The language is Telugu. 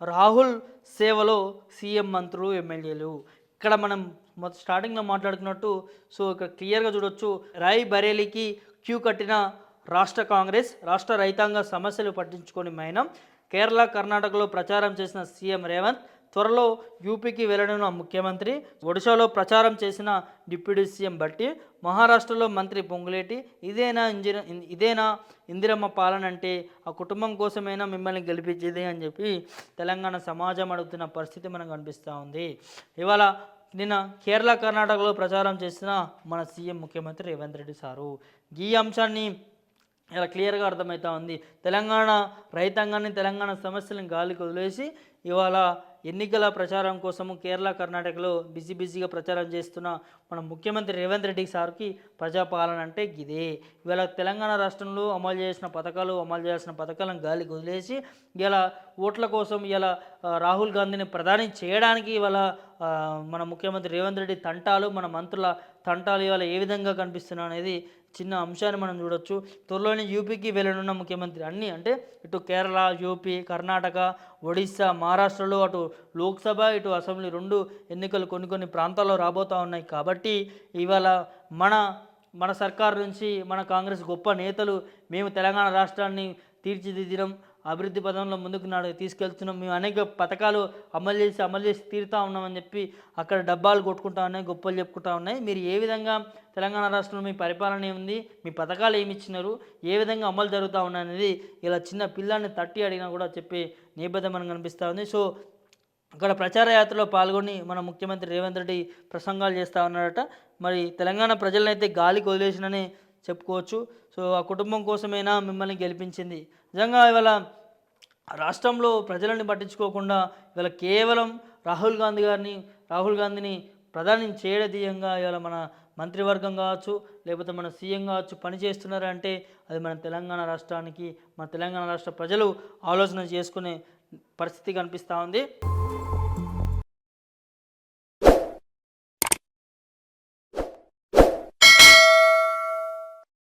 రాహుల్ సేవలో సీఎం మంత్రులు ఎమ్మెల్యేలు. ఇక్కడ మనం మొదటి స్టార్టింగ్లో మాట్లాడుకున్నట్టు సో ఇక్కడ క్లియర్గా చూడొచ్చు రాయ్ బరేలీకి క్యూ కట్టిన రాష్ట్ర కాంగ్రెస్ రాష్ట్ర రైతాంగ సమస్యలు పట్టించుకొని మైనం. కేరళ కర్ణాటకలో ప్రచారం చేసిన సీఎం రేవంత్ త్వరలో యూపీకి వెళ్ళనున్న ముఖ్యమంత్రి ఒడిశాలో ప్రచారం చేసిన డిప్యూటీ సీఎం బట్టి మహారాష్ట్రలో మంత్రి పొంగులేటి ఇదేనా ఇంజిన ఇదేనా ఇందిరమ్మ పాలన అంటే ఆ కుటుంబం కోసమైనా మిమ్మల్ని గెలిపించేది అని చెప్పి తెలంగాణ సమాజం అడుగుతున్న పరిస్థితి మనకు కనిపిస్తూ ఉంది. ఇవాళ నిన్న కేరళ కర్ణాటకలో ప్రచారం చేసిన మన సీఎం ముఖ్యమంత్రి రేవంత్ రెడ్డి సారు. ఈ అంశాన్ని ఇలా క్లియర్గా అర్థమవుతా ఉంది. తెలంగాణ రైతాంగాన్ని తెలంగాణ సమస్యలను గాలికి వదిలేసి ఇవాళ ఎన్నికల ప్రచారం కోసము కేరళ కర్ణాటకలో బిజీ బిజీగా ప్రచారం చేస్తున్న మన ముఖ్యమంత్రి రేవంత్ రెడ్డి సార్కి ప్రజాపాలన అంటే ఇదే ఇవాళ తెలంగాణ రాష్ట్రంలో అమలు చేసిన పథకాలు అమలు చేయాల్సిన పథకాలను గాలికి వదిలేసి ఇలా ఓట్ల కోసం ఇలా రాహుల్ గాంధీని ప్రధాని చేయడానికి ఇవాళ మన ముఖ్యమంత్రి రేవంత్ రెడ్డి తంటాలు మన మంత్రుల తంటాలు ఇవాళ ఏ విధంగా కనిపిస్తున్నా అనేది చిన్న అంశాన్ని మనం చూడొచ్చు. త్వరలోనే యూపీకి వెళ్ళనున్న ముఖ్యమంత్రి అన్నీ అంటే ఇటు కేరళ యూపీ కర్ణాటక ఒడిస్సా మహారాష్ట్రలో అటు లోక్సభ ఇటు అసెంబ్లీ రెండు ఎన్నికలు కొన్ని కొన్ని ప్రాంతాల్లో రాబోతూ ఉన్నాయి. కాబట్టి ఇవాళ మన మన సర్కారు నుంచి మన కాంగ్రెస్ గొప్ప నేతలు మేము తెలంగాణ రాష్ట్రాన్ని తీర్చిదిద్దడం అభివృద్ధి పదంలో ముందుకు నాడు తీసుకెళ్తున్నాం. మేము అనేక పథకాలు అమలు చేసి అమలు చేసి తీరుతా ఉన్నామని చెప్పి అక్కడ డబ్బాలు కొట్టుకుంటా ఉన్నాయి గొప్పలు చెప్పుకుంటా ఉన్నాయి. మీరు ఏ విధంగా తెలంగాణ రాష్ట్రంలో మీ పరిపాలన ఏముంది మీ పథకాలు ఏమి ఇచ్చినారు ఏ విధంగా అమలు జరుగుతూ ఉన్నాయనేది ఇలా చిన్న పిల్లాన్ని తట్టి అడిగినా కూడా చెప్పే నేపథ్యం మనకు కనిపిస్తూ ఉంది. సో అక్కడ ప్రచార యాత్రలో పాల్గొని మన ముఖ్యమంత్రి రేవంత్ రెడ్డి ప్రసంగాలు చేస్తూ ఉన్నారట మరి తెలంగాణ ప్రజలనైతే గాలికి వదిలేసిననే చెప్పుకోవచ్చు. సో ఆ కుటుంబం కోసమైనా మిమ్మల్ని గెలిపించింది? నిజంగా ఇవాళ రాష్ట్రంలో ప్రజలని పట్టించుకోకుండా ఇవాళ కేవలం రాహుల్ గాంధీ గారిని రాహుల్ గాంధీని ప్రధాని చేయడదీయంగా ఇవాళ మన మంత్రివర్గం కావచ్చు లేకపోతే మన సీఎం కావచ్చు పని చేస్తున్నారంటే అది మన తెలంగాణ రాష్ట్రానికి మన తెలంగాణ రాష్ట్ర ప్రజలు ఆలోచన చేసుకునే పరిస్థితి కనిపిస్తూ ఉంది.